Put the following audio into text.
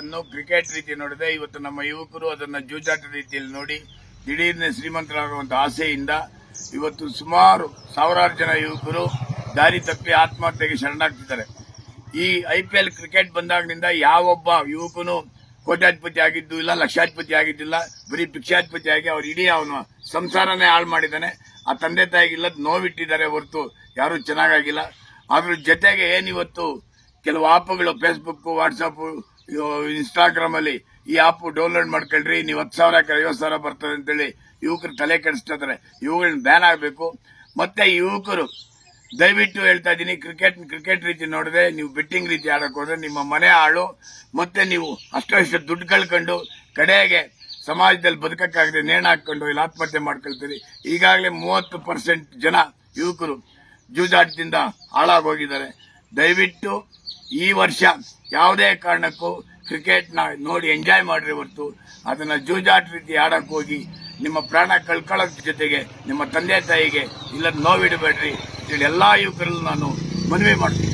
ಅನ್ನು ಕ್ರಿಕೆಟ್ ರೀತಿ ನೋಡಿದೆ. ಇವತ್ತು ನಮ್ಮ ಯುವಕರು ಅದನ್ನು ಜೂಜಾಟ ರೀತಿಯಲ್ಲಿ ನೋಡಿ ದಿಢೀರ್ನೆ ಶ್ರೀಮಂತರಾಗುವಂಥ ಆಸೆಯಿಂದ ಇವತ್ತು ಸುಮಾರು ಸಾವಿರಾರು ಜನ ಯುವಕರು ದಾರಿ ತಪ್ಪಿ ಆತ್ಮಹತ್ಯೆಗೆ ಶರಣಾಗ್ತಿದ್ದಾರೆ. ಈ ಐ ಪಿ ಎಲ್ ಕ್ರಿಕೆಟ್ ಬಂದಾಗಿನಿಂದ ಯಾವೊಬ್ಬ ಯುವಕನು ಕೋಟ್ಯಾಧಿಪತಿ ಆಗಿದ್ದು ಇಲ್ಲ, ಲಕ್ಷಾಧಿಪತಿ ಆಗಿದ್ದಿಲ್ಲ, ಬರೀ ಭಿಕ್ಷಾಧಿಪತಿ ಆಗಿ ಅವ್ರು ಇಡೀ ಅವನು ಸಂಸಾರನೇ ಹಾಳು ಮಾಡಿದ್ದಾನೆ. ಆ ತಂದೆ ತಾಯಿಗೆ ಇಲ್ಲದ ನೋವಿಟ್ಟಿದ್ದಾರೆ ಹೊರತು ಯಾರೂ ಚೆನ್ನಾಗಾಗಿಲ್ಲ. ಅದ್ರ ಜೊತೆಗೆ ಏನಿವತ್ತು ಕೆಲವು ಆಪ್ಗಳು ಫೇಸ್ಬುಕ್ಕು ವಾಟ್ಸಪ್ ಇನ್ಸ್ಟಾಗ್ರಾಮ್ ಅಲ್ಲಿ ಈ ಆಪ್ ಡೌನ್ಲೋಡ್ ಮಾಡ್ಕೊಳ್ರಿ ನೀವು ಹತ್ತು ಸಾವಿರ ಐವತ್ತು ಸಾವಿರ ಬರ್ತದೆ ಅಂತೇಳಿ ಯುವಕರು ತಲೆ ಕೆಡಿಸ್ತಿದ್ದಾರೆ ಇವುಗಳನ್ನ ಬ್ಯಾನ್ ಆಗಬೇಕು. ಮತ್ತೆ ಯುವಕರು, ದಯವಿಟ್ಟು ಹೇಳ್ತಾ ಇದ್ದೀನಿ ಕ್ರಿಕೆಟ್ ಕ್ರಿಕೆಟ್ ರೀತಿ ನೋಡಿದ್ರೆ ನೀವು ಬೆಟ್ಟಿಂಗ್ ರೀತಿ ಆಡಕ್ ಹೋದ್ರೆ ನಿಮ್ಮ ಮನೆ ಹಾಳು. ಮತ್ತೆ ನೀವು ಅಷ್ಟೋ ದುಡ್ಡು ಕಳ್ಕೊಂಡು ಕಡೆಗೆ ಸಮಾಜದಲ್ಲಿ ಬದುಕಕ್ಕಾಗದೆ ನೇಣ ಹಾಕೊಂಡು ಇಲ್ಲಿ ಆತ್ಮಹತ್ಯೆ ಮಾಡ್ಕೊಳ್ತೀರಿ. ಈಗಾಗಲೇ ಮೂವತ್ತು ಪರ್ಸೆಂಟ್ ಜನ ಯುವಕರು ಜೂಜಾಟದಿಂದ ಹಾಳಾಗೋಗಿದ್ದಾರೆ. ದಯವಿಟ್ಟು ಈ ವರ್ಷ ಯಾವುದೇ ಕಾರಣಕ್ಕೂ ಕ್ರಿಕೆಟ್ನ ನೋಡಿ ಎಂಜಾಯ್ ಮಾಡಿರಿ ಹೊರತು. ಅದನ್ನು ಜೂಜಾಟ ರೀತಿ ಆಡಕ್ಕೆ ಹೋಗಿ, ನಿಮ್ಮ ಪ್ರಾಣ ಕಳ್ಕೊಳ್ಳೋದ್ರ ಜೊತೆಗೆ ನಿಮ್ಮ ತಂದೆ ತಾಯಿಗೆ ಇಲ್ಲ ನೋವಿಡಬೇಡ್ರಿ. ಅಂತೇಳಿ ಎಲ್ಲ ಯುವಕರಲ್ಲೂ ನಾನು ಮನವಿ ಮಾಡ್ತೀನಿ.